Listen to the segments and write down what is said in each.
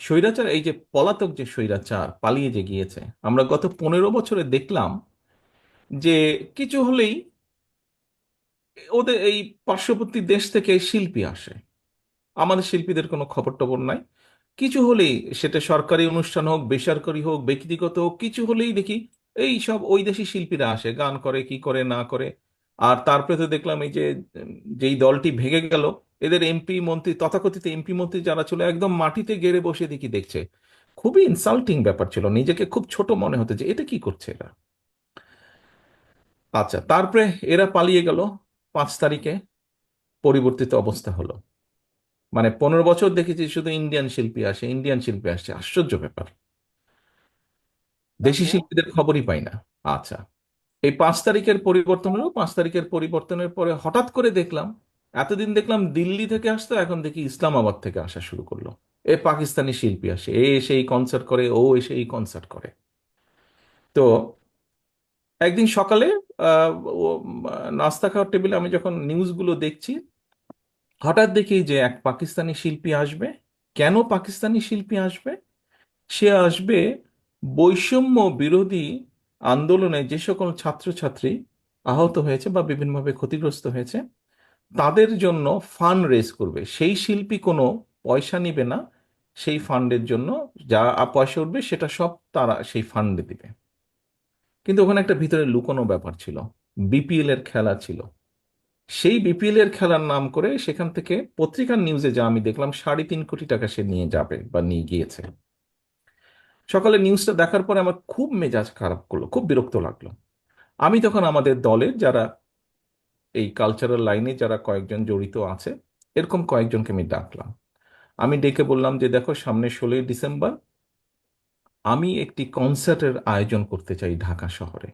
স্বৈরাচার, এই যে পলাতক যে স্বৈরাচার পালিয়ে যে গিয়েছে, আমরা গত পনেরো বছরে দেখলাম যে কিছু হলেই ওদের এই পার্শ্ববর্তী দেশ থেকে শিল্পী আসে। আমাদের শিল্পীদের কোনো খবর টবর নাই। কিছু হলেই সেটা সরকারি অনুষ্ঠান হোক, বেসরকারি হোক, ব্যক্তিগত হোক, কিছু হলেই দেখি এই সব ওই দেশি শিল্পীরা আসে, গান করে, কি করে, না করে। আর তারপরে তো দেখলাম এই যেই দলটি ভেঙে গেল এদের এমপি মন্ত্রী তথাকথিত এমপি মন্ত্রী যারা ছিল একদম মাটিতে গেড়ে বসে দেখি দেখছে? খুবই ইনসাল্টিং ব্যাপার ছিল। নিজেকে খুব ছোট মনে হতো যে এটা কি করছে এরা? আচ্ছা তারপরে এরা পালিয়ে গেল। পাঁচ তারিখে পরিবর্তিত অবস্থা হলো। মানে পনেরো বছর দেখেছি শুধু ইন্ডিয়ান শিল্পী আসে ইন্ডিয়ান শিল্পী আসছে। আশ্চর্য ব্যাপার। দেশি শিল্পীদের খবরই পাই না। আচ্ছা এই পাঁচ তারিখের পরিবর্তন হলো। পাঁচ তারিখের পরিবর্তনের পরে হঠাৎ করে দেখলাম এতদিন দেখলাম দিল্লি থেকে আসতো, এখন দেখি ইসলামাবাদ থেকে আসা শুরু করল। এ পাকিস্তানি শিল্পী আসে, এ এসে এই কনসার্ট করে, ও এসে এই কনসার্ট করে। তো একদিন সকালে নাস্তা খাওয়ার টেবিলে আমি যখন নিউজগুলো দেখছি, হঠাৎ দেখি যে এক পাকিস্তানি শিল্পী আসবে। কেন পাকিস্তানি শিল্পী আসবে? সে আসবে বৈষম্য বিরোধী আন্দোলনে যে সকল ছাত্রছাত্রী আহত হয়েছে বা বিভিন্নভাবে ক্ষতিগ্রস্ত হয়েছে তাদের জন্য ফান্ড রেজ করবে। সেই শিল্পী কোনো পয়সা নিবে না, সেই ফান্ডের জন্য যা পয়সা উঠবে সেটা সব তারা সেই ফান্ডে দিবে। কিন্তু ওখানে একটা ভিতরে লুকোনো ব্যাপার ছিল বিপিএল এর খেলা ছিল। সেই বিপিএল এর খেলার নাম করে সেখান থেকে পত্রিকার নিউজে যা আমি দেখলাম, সাড়ে তিন কোটি টাকা সে নিয়ে যাবে বা নিয়ে গিয়েছে। সকালে নিউজটা দেখার পরে আমার খুব মেজাজ খারাপ করল, খুব বিরক্ত লাগল। আমি তখন আমাদের দলের যারা এই কালচারাল লাইনে যারা কয়েকজন জড়িত আছে, এরকম কয়েকজনকে আমি ডাকলাম। আমি ডেকে বললাম যে, দেখো, সামনে ষোলোই ডিসেম্বর, আমি একটি কনসার্টের আয়োজন করতে চাই ঢাকা শহরে।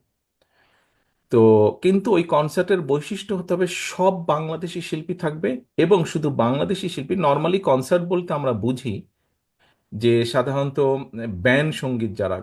তো কিন্তু ওই কনসার্টের বৈশিষ্ট্য হতে হবে, সব বাংলাদেশি শিল্পী থাকবে এবং শুধু বাংলাদেশি শিল্পী নর্মালি কনসার্ট বলতে আমরা বুঝি যে, সাধারণত ব্যান্ড সংগীত যারা